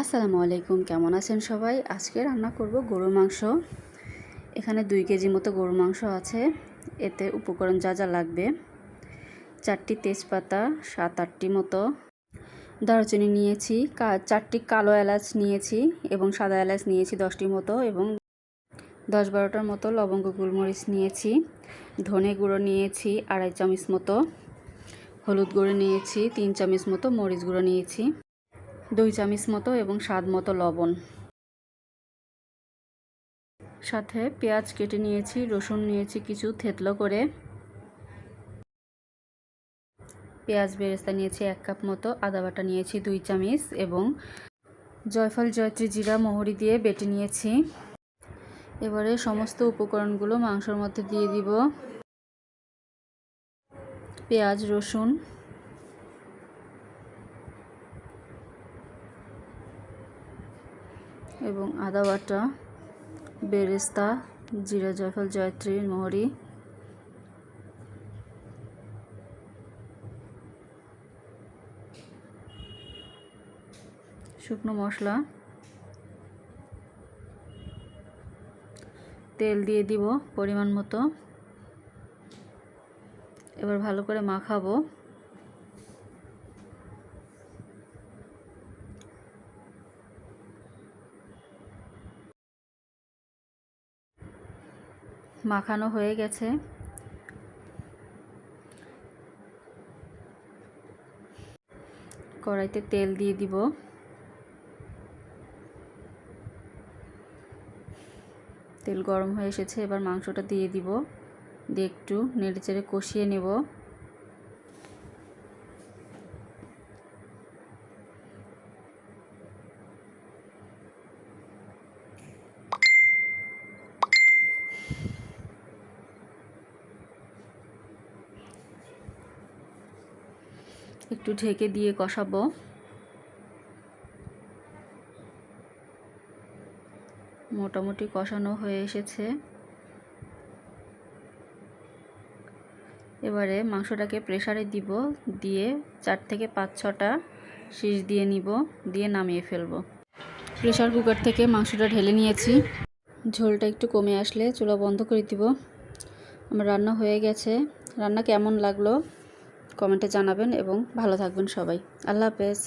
আসসালামু আলাইকুম, কেমন আছেন সবাই? আজকে রান্না করব গরুর মাংস। এখানে দুই কেজি মতো গরুর মাংস আছে। এতে উপকরণ যা যা লাগবে। চারটি তেজপাতা, সাত আটটি মতো দারুচিনি নিয়েছি চারটি কালো এলাচ নিয়েছি এবং সাদা এলাচ নিয়েছি দশটি মতো এবং দশ বারোটার মতো লবঙ্গ, গোলমরিচ নিয়েছি, ধনে গুঁড়ো নিয়েছি, আড়াই চামচ মতো হলুদ গুঁড়ো নিয়েছি, তিন চামচ মতো মরিচ গুঁড়ো নিয়েছি। দুই চামচ মতো এবং স্বাদ মতো লবণ। সাথে পেঁয়াজ কেটে নিয়েছি, রসুন নিয়েছি, কিছু থেতলো করে। পেঁয়াজ বেরেস্তা নিয়েছি এক কাপ মতো, আদা বাটা নিয়েছি দুই চামচ এবং জয়ফল, জয়ত্রী জিরা, মোহরি দিয়ে বেটে নিয়েছি। এবারে সমস্ত উপকরণগুলো মাংসর মধ্যে দিয়ে দিব। পেঁয়াজ, রসুন এবং আদা বাটা, বেরেস্তা, জিরা জয়ফল, জয়ত্রী, মোহরি। শুকনো মশলা। তেল দিয়ে দিব পরিমাণ মতো। এবার ভালো করে মাখাবো। মাখানো হয়ে গেছে। কড়াইতে তেল দিয়ে দিব। তেল গরম হয়ে এসেছে, এবার মাংসটা দিয়ে দিব। দিয়ে একটু নেড়েচেড়ে কষিয়ে নেব। একটু ঢেকে দিয়ে কষাবো। মোটামুটি কষানো হয়ে এসেছে। এবারে মাংসটাকে প্রেসারে দিব, দিয়ে চার থেকে পাঁচ, ছটা শীষ দিয়ে নিব, দিয়ে নামিয়ে ফেলব। প্রেসার কুকার থেকে মাংসটা ঢেলে নিয়েছি। ঝোলটা একটু কমে আসলে চুলা বন্ধ করে দিব। আমার রান্না হয়ে গেছে। রান্না কেমন লাগল? কমেন্টে জানাবেন এবং ভালো থাকবেন সবাই। আল্লাহ হাফেজ।